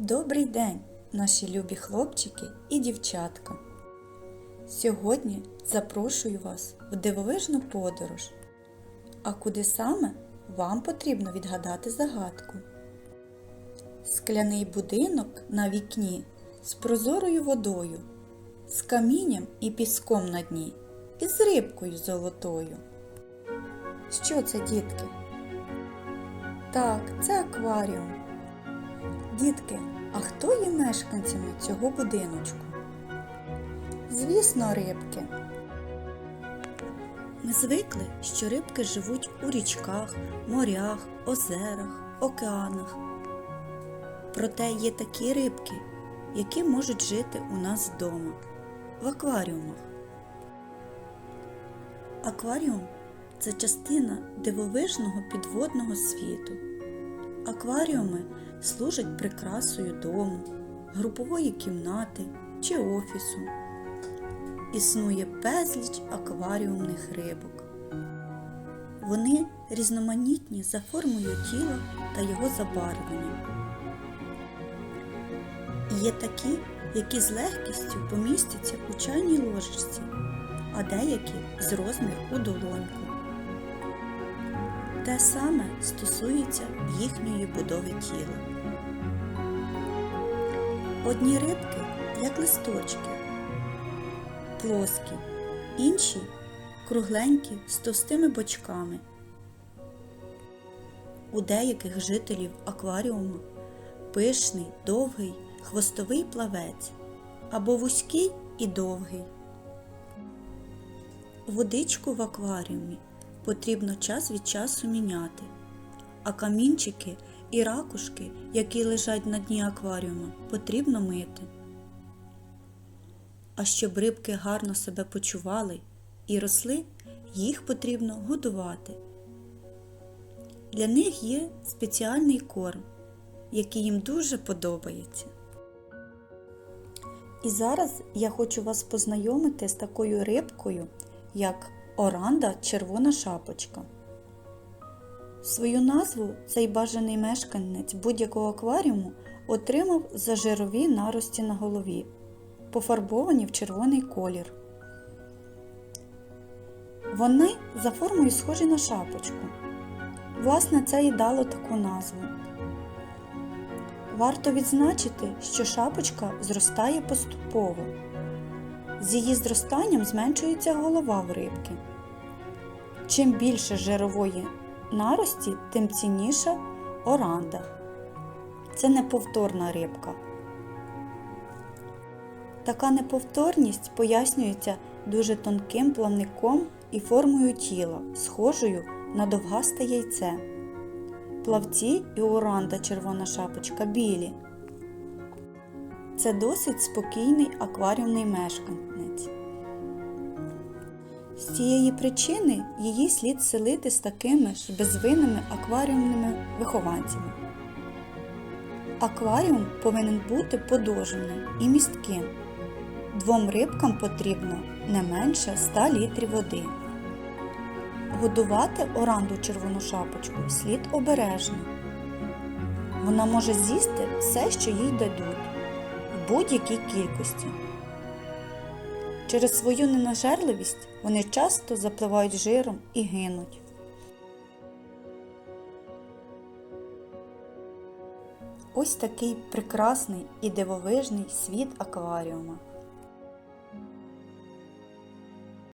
Добрий день, наші любі хлопчики і дівчатка. Сьогодні запрошую вас в дивовижну подорож. А куди саме вам потрібно відгадати загадку? Скляний будинок на вікні з прозорою водою, з камінням і піском на дні, і з рибкою золотою. Що це, дітки? Так, це акваріум. Дітки, а хто є мешканцями цього будиночку? Звісно, рибки. Ми звикли, що рибки живуть у річках, морях, озерах, океанах. Проте є такі рибки, які можуть жити у нас вдома, в акваріумах. Акваріум це частина дивовижного підводного світу. Акваріуми служать прикрасою дому, групової кімнати чи офісу. Існує безліч акваріумних рибок. Вони різноманітні за формою тіла та його забарвленням. Є такі, які з легкістю помістяться у чайній ложечці, а деякі з розміру у долоньку. Те саме стосується їхньої будови тіла. Одні рибки як листочки, плоскі, інші кругленькі з товстими бочками. У деяких жителів акваріуму пишний, довгий, хвостовий плавець або вузький і довгий. Водичку в акваріумі потрібно час від часу міняти, а камінчики і ракушки, які лежать на дні акваріуму, потрібно мити. А щоб рибки гарно себе почували і росли, їх потрібно годувати. Для них є спеціальний корм, який їм дуже подобається. І зараз я хочу вас познайомити з такою рибкою, як оранда червона шапочка. Свою назву цей бажаний мешканець будь-якого акваріуму отримав за жирові нарості на голові, пофарбовані в червоний колір. Вони за формою схожі на шапочку. Власне, це і дало таку назву. Варто відзначити, що шапочка зростає поступово. З її зростанням зменшується голова в рибки. Чим більше жирової нарості, тим цінніша оранда. Це неповторна рибка. Така неповторність пояснюється дуже тонким плавником і формою тіла, схожою на довгасте яйце. Плавці і оранда червона шапочка білі. Це досить спокійний акваріумний мешканець. З цієї причини її слід селити з такими ж безвинними акваріумними вихованцями. Акваріум повинен бути подовженим і містким. Двом рибкам потрібно не менше 100 літрів води. Годувати оранду червону шапочку слід обережно. Вона може з'їсти все, що їй дадуть, будь-якій кількості. Через свою ненажерливість вони часто запливають жиром і гинуть. Ось такий прекрасний і дивовижний світ акваріума.